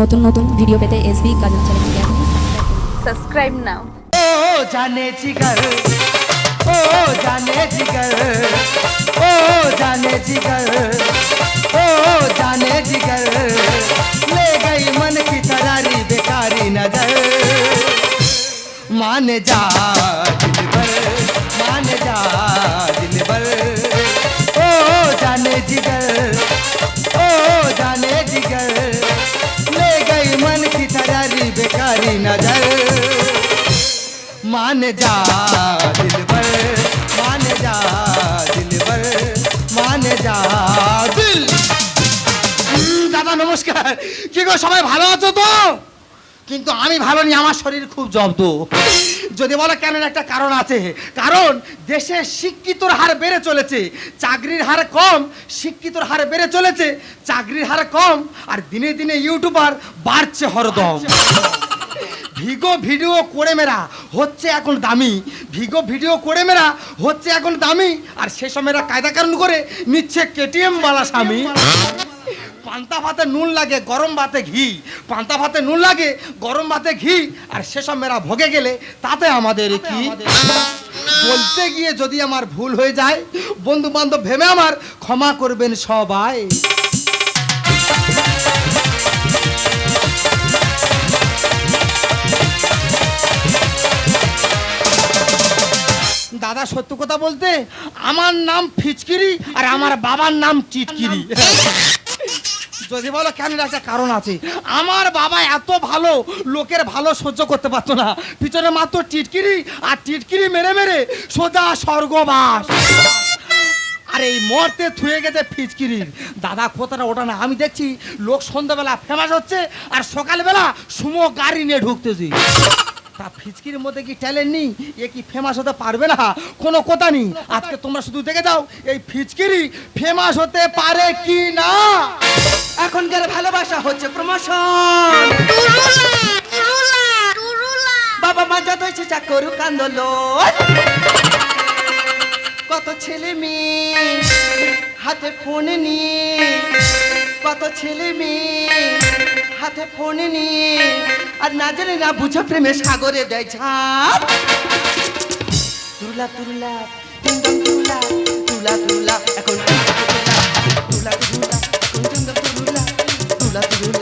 নতুন নতুন ভিডিও পেতে এসবি গাজন চ্যানেলকে এখনই সাবস্ক্রাইব করুন। subscribe now ओ जाने जिगर ओ जाने जिगर ओ जाने जिगर ओ जाने जिगर ले गई मन की तरारी बेकारी नजर मान जा दिल भर मान जा दिल भर ओ जाने जिगर ओ जाने जिगर ले गई मन की तरारी बेकारी नजर मान जा दिल भर मान जा दिल भर मान जा দিল দাদা নমস্কার কি গো সবাই ভালো আছো তো কিন্তু আমি ভালো নি, আমার শরীর খুব জব্দ। যদি বলো কেন একটা কারণ আছে? কারণ দেশে শিক্ষিতর হার বেড়ে চলেছে, চাকরির হার কম, শিক্ষিতর হার বেড়ে চলেছে, চাকরির হার কম, আর দিনে দিনে ইউটিউবার বাড়ছে হরদম। ভিগো ভিডিও করে মেরা হচ্ছে এখন দামি, ভিগো ভিডিও করে মেরা হচ্ছে এখন দামি, আর সেসব মেয়েরা কায়দা কারণ করে নিচ্ছে কেটিএম বালা স্বামী। পান্তা ভাতে নুন লাগে গরম ভাতে ঘি। পান্তা ভাতে নুন লাগে গরম ভাতে ঘি আর সেসব মেয়েরা ভোগে গেলে তাতে আমাদের কি? বলতে গিয়ে যদি আমার ভুল হয়ে যায় বন্ধু বান্ধব ভেবে আমার ক্ষমা করবেন সবাই। দাদা সত্য কথা বলতে আমার নাম ফিচকিরি আর আমার বাবার নাম চিটকিরি। যদি বলো কেন একটা কারণ আছে? আমার বাবা এত ভালো, লোকের ভালো সহ্য করতে পারতো না। পিছনে মাত্র টিটকিরি, আর টিটকিরি মেরে মেরে সোজা স্বর্গবাস। আর এই মর্তে থুয়ে গেছে ফিচকিরির দাদা কোথাটা ওটা না, আমি দেখছি লোক সন্ধ্যাবেলা ফেমাস হচ্ছে, আর সকালবেলা সুমো গাড়ি নিয়ে ঢুকতেছি। তা ফিচকির মধ্যে কি ট্যালেন্ট নেই? এ কি ফেমাস হতে পারবে না? কোনো কথা নেই। আজকে তোমরা শুধু দেখে যাও, এই ফিচকিরি ফেমাস হতে পারে কি না? এখনকার ভালোবাসা হচ্ছে প্রমোশন বাবা মা যত ইচ্ছে করুক আন্দোলন। কত ছেলে মেয়ে হাতে ফোন নিয়ে, কত ছেলে মেয়ে হাতে ফোন নিয়ে আর না জানে না বুঝো প্রেমে সাগরে দেয় ঝাঁপ। তুলা তুলা তুলা তুলা তুলা এখন তুলা তুলা এখন তুলা তুলা তুলা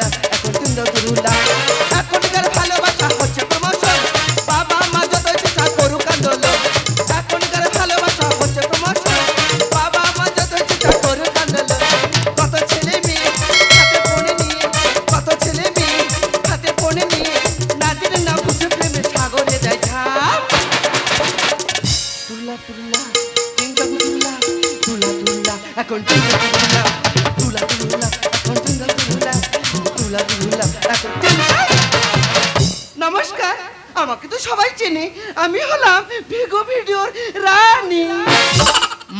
রানী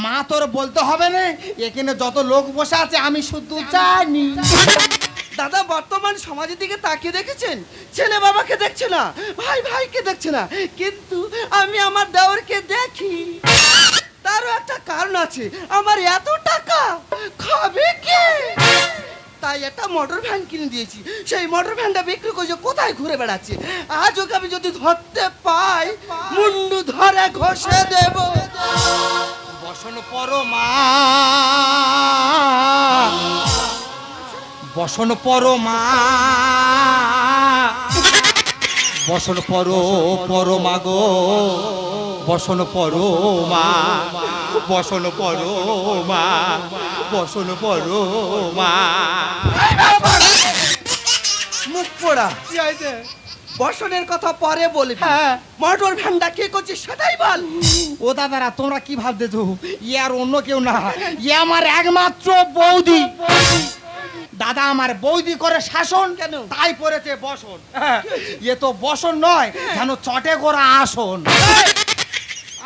মা তোর বলতে হবে না, এখানে যত লোক বসে আছে, আমি শুধু জানি। দাদা, বর্তমান সমাজের দিকে তাকিয়ে দেখেছেন? ছেলে বাবাকে দেখছে না, ভাই ভাইকে দেখছে না, কিন্তু আমি আমার দেওরকে দেখি। তারও একটা কারণ আছে, আমার এত টাকা খাবে কে? তাই একটা মোটর ভ্যান কিনে দিয়েছি। সেই মোটর ভ্যানটা বিক্রি করে কোথায় ঘুরে বেড়াচ্ছে? আজ ওকে আমি যদি ধরতে পাই, মুন্ডু ধরে ঘষে দেব। বসন পর মা। বসন পর মা। বসন পর পর মাগো বসন পর মা। বসন পর মা। বসন পর মা মুখ পোড়া। বসনের কথা পরে বলবি। হ্যাঁ। মোটর ভ্যানটা কে করছে সেটাই বল। ও দাদারা তোমরা কি ভাবতেছো? ই আর অন্য কেউ না। ই আমার একমাত্র বৌদি। দাদা আমার বৌদি করে শাসন কেন? তাই পড়েছে বসন। হ্যাঁ, এ তো বসন নয় যেন চটে করা আসন।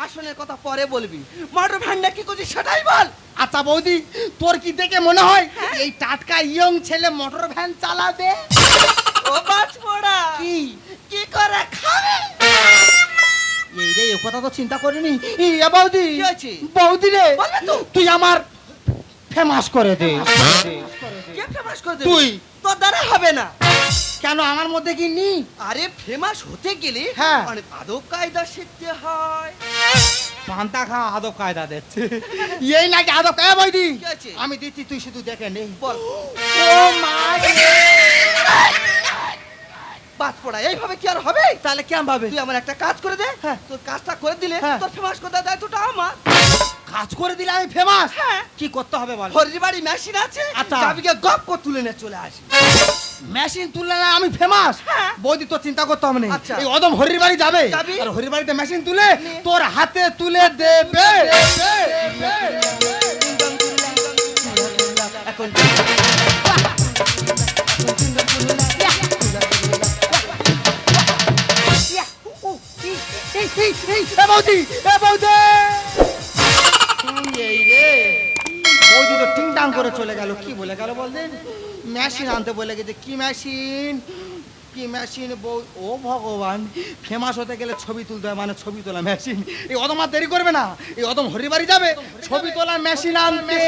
আসনের কথা পরে বলবি। মটর ভ্যানটা কি করছে সেটাই বল। আচ্ছা বৌদি তোর কি দেখে মনে হয় এই টাটকা ইয়ং ছেলে মোটর ভ্যান চালাবে ও বাস পোড়া কি কি করে খাবে এই রে এ কথা তো চিন্তা করিনি এ বৌদি কি হয়েছে? বৌদি রে? তুই আমার ফেমাস করে দে কে ফেমাস করে দেবে? তুই। তোর দ্বারা হবে না কেন আমার মধ্যে কি নি আরে ফেমাস হতে গেলে হ্যাঁ। মানে আদব কায়দা শিখতে হয় পান্তা খা আদব কায়দা দিচ্ছে। এই নাকি আদব কায়দা বৈদি? আমি দিচ্ছি তুই শুধু দেখে নে। বল। ও মা বাদ পড়া এইভাবে কি আর হবে? তাহলে কেমন ভাবে তুই আমার একটা কাজ করে দে। হ্যাঁ। তোর কাজটা করে দিলে হ্যাঁ। তোর ফেমাস কথা দায়িত্বটা আমার। কাজ করে দিলে আমি ফেমাস হ্যাঁ। কি করতে হবে বল? হরির বাড়ি মেশিন আছে। আচ্ছা। চাবিকে গপ করে তুলে নিয়ে চলে আসি। মেশিন তুললে না আমি ফেমাস হ্যাঁ। বৌদি তো চিন্তা করতে হবে না। আচ্ছা। এই অদম হরির বাড়ি যাবে? আর হরির বাড়িতে মেশিন তুলে তোর হাতে তুলে দেবে। এখন বৌদি এ বৌদি। এই রে। বৌদি তো টিং টাং করে চলে গেল। কি বলে গেল বলতেন মেশিন আনতে বলে গেছে, কি মেশিন কি মেশিন বউ? ও ভগবান ফেমাস হতে গেলে ছবি তুলতে হয় মানে ছবি তোলা মেশিন এই অদম আর দেরি করবে না, এই অদম হরি বাড়ি যাবে, ছবি তোলা মেশিন আনতে।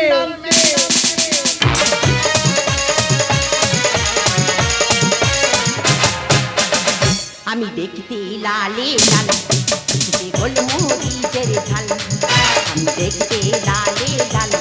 আমি দেখতে লালে লাল ঝাল। আমি দেখতে লালে লাল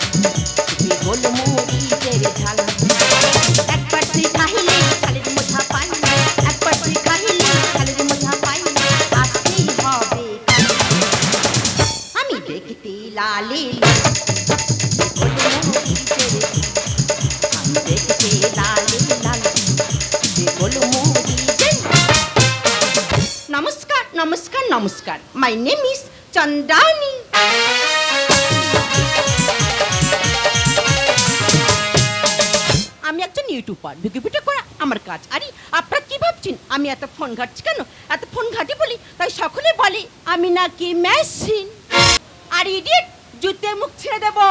নমস্কার। মাই নেম ইজ চন্দানি আমি একজন ইউটিউবার ভিডিও করা আমার কাজ। আরে, আপনারা কি ভাবছেন? আমি এত ফোন ঘাটছি কেন? এত ফোন ঘাটি বলি, তাই সকলে বলে, আমি নাকি মেশিন আর ইডিয়েট জুতে মুখ ছেড়ে দেবো।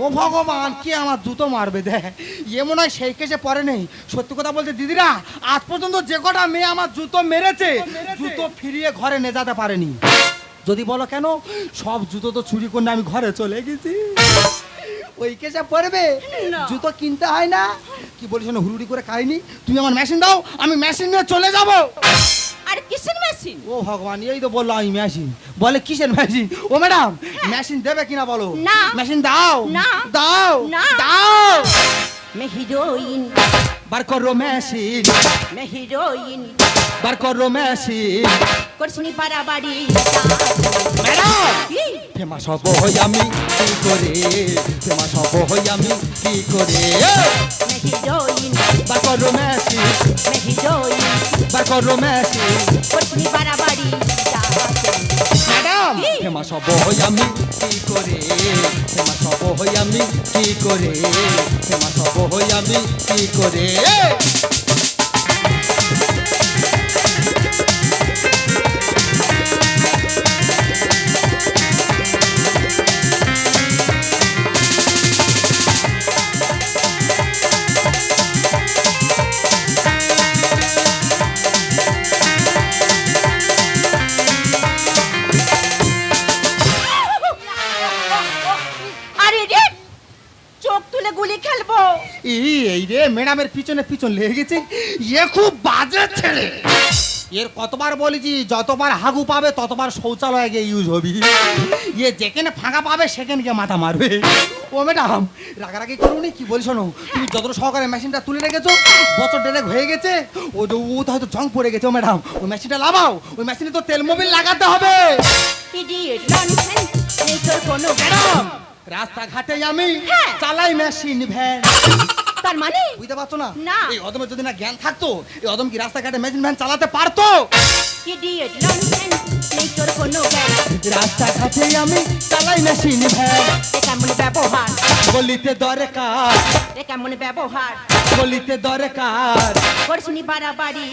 ও ভগবান কি আমার জুতো মারবে? দেখ এ মনে হয় সেই কেসে পরে নেই। সত্যি কথা বলতে দিদিরা আজ পর্যন্ত যে কটা মেয়ে আমার জুতো মেরেছে জুতো ফিরিয়ে ঘরে নিয়ে যেতে পারেনি। যদি বলো কেন সব জুতো তো চুরি করে আমি ঘরে চলে গেছি। ওই কেসে পড়বে জুতো কিনতে হয় না। কি বলিস না হুড়ুড়ি করে খাইনি? তুমি আমার মেশিন দাও আমি মেশিন নিয়ে চলে যাব। আর কিসের মেশিন ও ভগবান এই তো বলল আমি মেশিন বলে কিসের মেশিন ও ম্যাডাম মেশিন দেবে কিনা বলো? না। মেশিন দাও না। দাও না। দাও। মে হিরোইন বার করো মেশিন মে হিরোইন বার করো মেশিন করছনি বাড়াবাড়ি। ম্যাডাম ফেমাস হব হই আমি কি করে? ফেমাস হব হই আমি কি করে? মে হিরোইন বার করো মেশিন মে হিরোইন বার করো মেশিন করছনি বাড়াবাড়ি ম্যাডাম? ফেমাস হব হই আমি কি করে? ফেমাস হব হই আমি কি করে? ফেমাস হব হই আমি কি করে? ম্যাডামের পিছনে পিছন লেগে গেছে। এ খুব বাজে ছেলে। এর কতবার বলেছি যতবার হাগু পাবে ততবার শৌচালয়ে গিয়ে ইউজ হবি। ইয়ে যেখানে ফাঁকা পাবে সেখানে গিয়ে মাথা মারবে। ও ম্যাডাম রাগারাগি করুনি? কি বলি শোনো তুমি যত সহকারে মেশিনটা তুলে রেখেছো বছর ডেরেক হয়ে গেছে ও তো ও তো হয়তো জং পড়ে গেছে ও ম্যাডাম। ওই মেশিনটা লাগাও ওই মেশিনে তো তেল মোবিল লাগাতে হবে। ম্যাডাম রাস্তাঘাটে আমি হ্যাঁ। চালাই মেশিন ভ্যান তার মানে? বুঝতে পারছ না? না। এই অদমের যদি না জ্ঞান থাকতো এই অদম কি রাস্তাঘাটে মেশিন ভ্যান চালাতে পারতো? ইডিয়েট ননসেন্স নেই তোর কোনো জ্ঞান রাস্তাঘাটে আমি চালাই মেশিন ভ্যান এ কেমন ব্যবহার? গলিতে দরকার। এ কেমন ব্যবহার? গলিতে দরকার। করছনি বাড়াবাড়ি।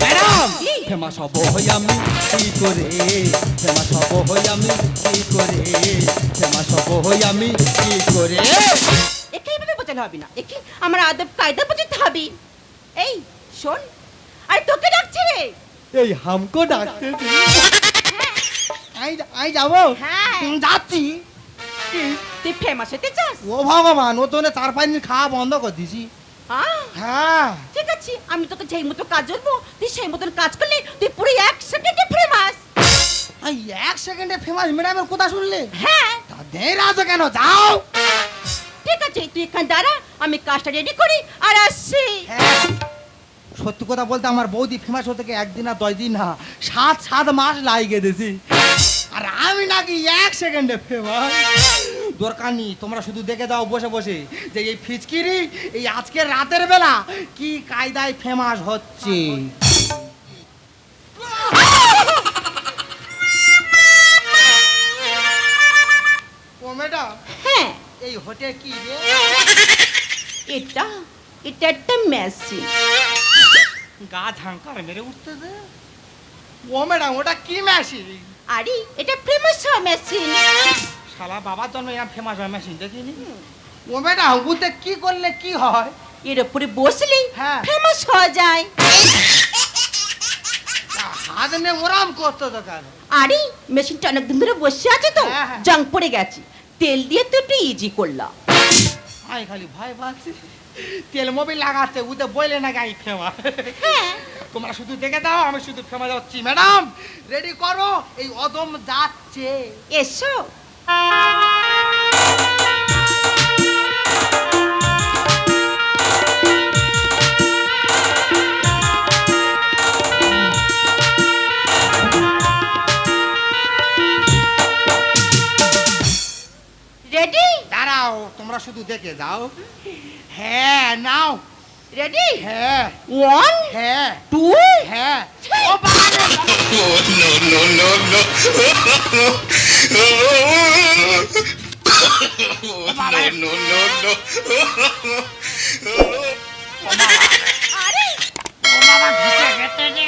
ম্যাডাম? ফেমাস হব হই আমি কি করে? ফেমাস হব হই আমি কি করে? ফেমাস হব হই আমি কি করে? একে এইভাবে হবে না। একে আমার আদব কায়দা বোঝাতে হবে। এই শোন আরে তোকে ডাকছে রে। এই হামকো ডাকতেছি আই আই যাব? হ্যাঁ। যাচ্ছি। তুই ফেমাস হতে চাস? ও ভগবান ও তো না চার পাঁচ দিন খাওয়া বন্ধ করে দিছি। হ্যাঁ হ্যাঁ। ঠিক আছে আমি তোকে যেই মতো কাজ বলব তুই সেই মতন কাজ করলে তুই পুরো এক সেকেন্ডে ফেমাস এক সেকেন্ডে ফেমাস ম্যাডামের কথা শুনলে? হ্যাঁ। তা দেরি আছে কেন? যাও। আছে তুই এখানে দাঁড়া আমি কাজটা রেডি করি আর আসছি। হ্যাঁ সত্যি কথা বলতে আমার বৌদি ফেমাস হতে গিয়ে একদিন আর দশ দিন না সাত সাত মাস লাগিয়ে দিয়েছি। আর আমি নাকি এক সেকেন্ডে ফেমাস দরকার নেই তোমরা শুধু দেখে দাও বসে বসে যে এই ফিচকিরি এই আজকের রাতের বেলা কি কায়দায় ফেমাস হচ্ছে। ও ম্যাডাম হ্যাঁ এই হোটেল কি রে? এটা এটা একটা মেশিন। গা ঝাঙ্কার মেরে উঠতেছে ও ম্যাডাম ওটা কি মেশিন? আরে এটা ফেমাস হওয়া মেশিন। শালা বাবার জন্য এরকম ফেমাস হয় মেশিন দেখিনি? ও ম্যাডাম ওতে কি করলে কি হয়? এর উপরে বসলেই হ্যাঁ। ফেমাস হওয়া যায়। হাত নে ওরাম করতো তো কেন? আরে মেশিনটা অনেকদিন ধরে বসে আছে তো হ্যাঁ, হ্যাঁ। জং পড়ে গেছে। তেল দিয়ে তো একটু ইজি করলাম। আমি খালি ভয় পাচ্ছি। তেল মোবিল লাগাচ্ছে উদে বইলে না গাই ফেমাস হ্যাঁ। তোমরা শুধু দেখে দাও আমি শুধু ফেমা যাচ্ছি। ম্যাডাম রেডি করো এই অদম যাচ্ছে। এসো। শুধু দেখে যাও। হ্যাঁ নাও। রেডি হ্যাঁ। ওয়ান হ্যাঁ। টু হ্যাঁ। ও বাবা রে! আরে। ও বাবা ঢুকে গেছে রে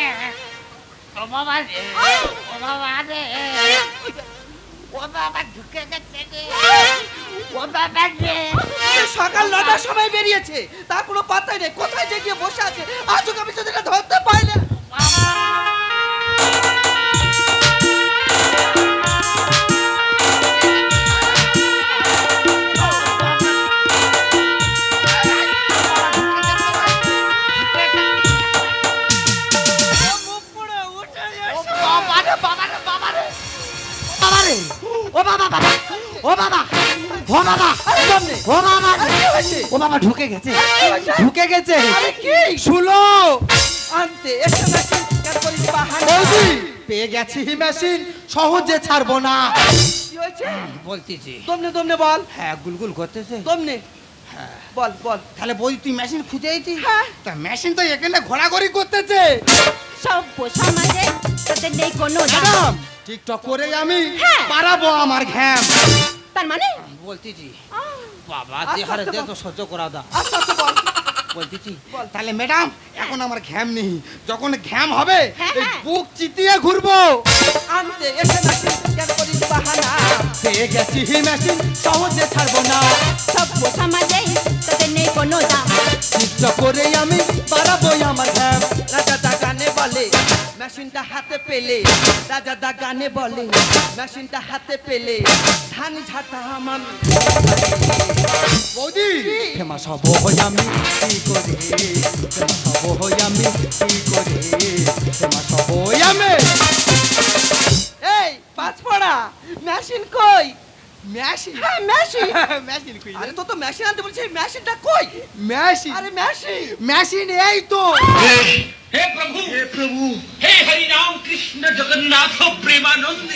ও বাবা রে। ও বাবা রে। সকাল নটার সময় বেরিয়েছে। তার কোনো পাত্তাই নেই। কোথায় যে গিয়ে বসে আছে? আজও আমি সেদিন ধরতে পাই না বাবা ও বাবা রে। আরে কি হয়েছে? ও বাবা ঢুকে গেছে ঢুকে গেছে। কি? শুলো। আনতে পেয়ে গেছি মেশিন সহজে ছাড়বো না। কি হয়েছে? বলতেছি। দমনে দমনে বল। হ্যাঁ গুলগুল করতেছে। দমনে। বল বল। তাহলে বৌদি তুই মেশিন খুঁজে আইছি হ্যাঁ। তা মেশিন তো এখানে ঘোরাঘুরি করতেছে। সব সমাজে তাদের নেই কোনো দাম। ম্যাডাম টিকটক করে আমি হ্যাঁ। পারাবো আমার ঘ্যাম। তার মানে? বলতেছি বাবা দেহারে দে তো সহ্য করা দা। বলতেছি বল। তাহলে ম্যাডাম এখন আমার ঘ্যাম নেই। যখন ঘ্যাম হবে হ্যাঁ, এই হ্যাঁ। বুক চিতিয়ে ঘুরবো। আনতে এসে মেশিন কেন করিস বাহানা। পেয়ে গেছি মেশিন সহজে ছাড়বো না। সব সমাজে তাদের নেই কোনো দাম। টিকটক করে আমি পারাবো আমার ঘ্যাম। রাজা গানে বলে মেশিনটা হাতে পেলে। রাজা দা গানে বলে মেশিনটা হাতে পেলে ধান ঝাঁটা আমার। বৌদি! ফেমাস হব হই আমি কি করে? ফেমাস হব হই আমি কি করে? ফেমাস হব হই আমি এই পাঁচ পড়া। মেশিন কই? মেশিন? হ্যাঁ মেশিন। মেশিন কই আরে তো তো মেশিন আনতে বলছি মেশিনটা কই? মেশিন। আরে মেশিন। মেশিন এই তো। हे प्रभु हे प्रभु हे हरि राम कृष्ण जगन्नाथ प्रेमानंद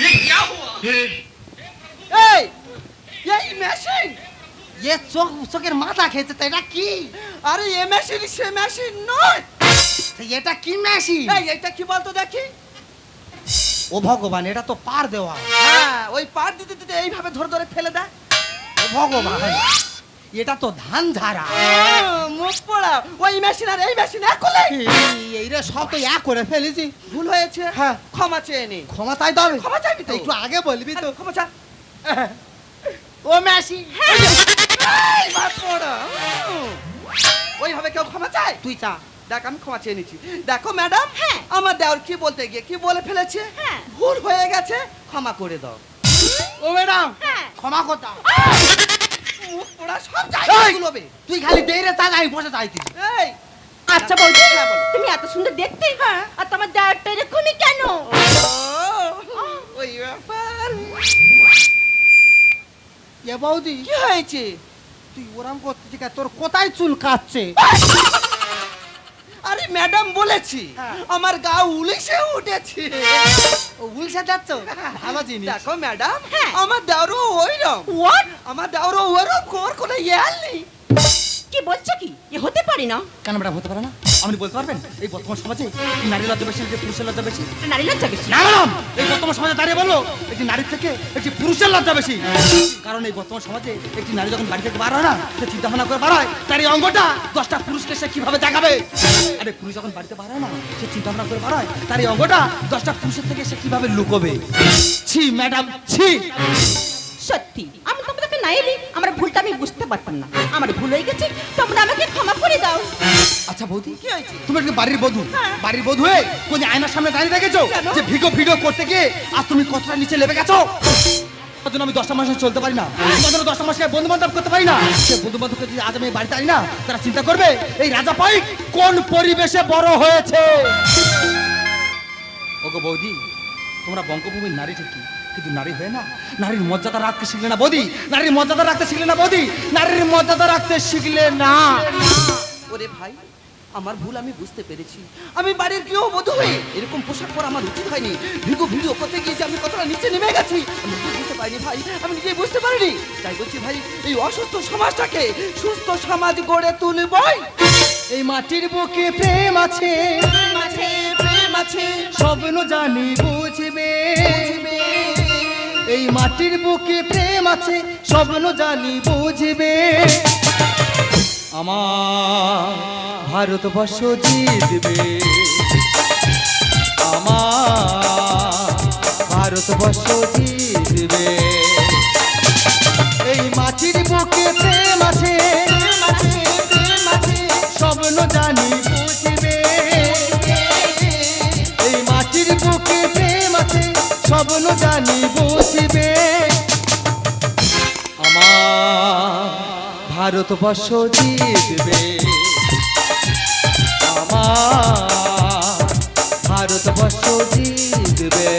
ये क्या हुआ এই এই মেশিন এ চোখ চোখের মাথা খেয়েছে তো এটা কি আরে এ মেশিন সে মেশিন নয় তো এটা কি মেশিন এই এটা কি বলতো দেখি ও ভগবান এটা তো পার দেওয়া হ্যাঁ ওই পার দিতে দিতে এইভাবে ধরে ধরে ফেলে দেয় ও ভগবান এটা তো ধান ঝাড়া। আহ, মুখ পোড়া ওই মেশিন আর এই মেশিন এক এই রে সব তো এক করে ফেলেছি। ভুল হয়েছে। হ্যাঁ। ক্ষমা চেয়ে নি। ক্ষমা চাই তবে ক্ষমা চাইবি তো? একটু আগে বলবি তো। ক্ষমা চা ও মেশিন পোড়া উম। ওইভাবে কেউ ক্ষমা চায়? তুই চা। দেখ আমি ক্ষমা চেয়ে নিচ্ছি। দেখো ম্যাডাম হ্যাঁ। আমার দেওয়ার কি বলতে গিয়ে কি বলে ফেলেছে? হ্যাঁ। ভুল হয়ে গেছে। ক্ষমা করে দাও। ও ম্যাডাম হ্যাঁ। ক্ষমা কথা মুখ পোড়া সব জায়গায় গুলোবে তুই খালি দেরে আমি বসে চাইতিস আচ্ছা বৌদি হ্যাঁ, তুমি এত সুন্দর দেখতে। আর তোমার দেওয়ারটা এরকমই কেন? ওই ব্যাপার। এ বৌদি কি হয়েছে? তুই ওরাম করছিস কেন? তোর কোথায় চুল কাচ্ছে আরে ম্যাডাম বলেছি হ্যাঁ। আমার গা উলিশে উঠেছে। ও উলসা যাচ্ছ? ভালো জিনিস। দেখো ম্যাডাম হ্যাঁ। আমার দেওরও ওইরকম। হোয়াট আমার দেওরও ওরকম কোর কোনো ইয়াল নেই। কি বলছো কি? এ হতে পারি না। কেন ম্যাডাম হতে পারে না? আপনি বলতে পারবেন? এই বর্তমান সমাজে নারী লজ্জা বেশি যে পুরুষের লজ্জা বেশি? নারী লজ্জা বেশি? না ম্যাডাম এই বর্তমান সমাজে দাঁড়িয়ে বলো একটি নারীর থেকে একটি পুরুষের লজ্জা বেশি। কারণ এই বর্তমান সমাজে একটি নারী যখন বাড়ি থেকে বার হয় না সে চিন্তা ভাবনা করে বাড়ায় তার এই অঙ্গটা দশটা পুরুষকে সে কীভাবে দেখাবে? আরে পুরুষ যখন বাড়িতে বার হয় না সে চিন্তা ভাবনা করে বাড়ায় তার এই অঙ্গটা দশটা পুরুষের থেকে সে কীভাবে লুকোবে? ছি ম্যাডাম ছি। সত্যি আমি না এলি আমার ভুলটা আমি বুঝতে পারতাম না। আমার ভুল হয়ে গেছে তোমরা আমাকে ক্ষমা করে দাও। আচ্ছা বৌদি কি হয়েছে? তুমি একটু বাড়ির বধূ। বাড়ির বধূ হয়ে কোন আয়নার সামনে দাঁড়িয়ে রেখেছো? যে ভিডিও ভিডিও করতে গিয়ে আর তুমি কতটা নিচে লেবে গেছো? তার জন্য আমি দশটা মাসে চলতে পারি না। জন্য দশটা মাসে বন্ধু বান্ধব করতে পারি না। সে বন্ধু বান্ধবকে যদি আজ আমি বাড়িতে আনি না তারা চিন্তা করবে এই রাজা পাইক কোন পরিবেশে বড় হয়েছে? ওগো বৌদি তোমরা বঙ্গভূমির নারী ঠিকই কিন্তু নারী হয়ে না। নারীর মর্যাদা রাখতে শিখলে না বৌদি। নারীর মর্যাদা রাখতে শিখলে না বৌদি। নারীর মর্যাদা রাখতে শিখলে না। ওরে ভাই আমার ভুল আমি বুঝতে পেরেছি। আমি বাড়ির কেউ বধূ হয়ে এরকম পোশাক পরা আমার উচিত হয়নি। ভিডিও ভিডিও করতে গিয়ে যে আমি কতটা নিচে নেমে গেছি আমি নিজে বুঝতে পারিনি ভাই। আমি নিজেই বুঝতে পারিনি। তাই বলছি ভাই এই অসুস্থ সমাজটাকে সুস্থ সমাজ গড়ে তুলবই। এই মাটির বুকে প্রেম আছে। প্রেম আছে প্রেম আছে। স্বপ্ন জানি বুঝবে। এই মাটির বুকে প্রেম আছে, স্বপ্ন জানি বুঝবে। আমার ভারতবর্ষ জিতবে। ভারতবর্ষ জিতবে। এই মাটির বুকে প্রেম আছে, স্বপ্ন জানি বুঝবে। এই মাটির বুকে প্রেম আছে, স্বপ্ন জানি বুঝবে। ভারতবর্ষ জিতবে। আমার ভারতবর্ষ জিতবে।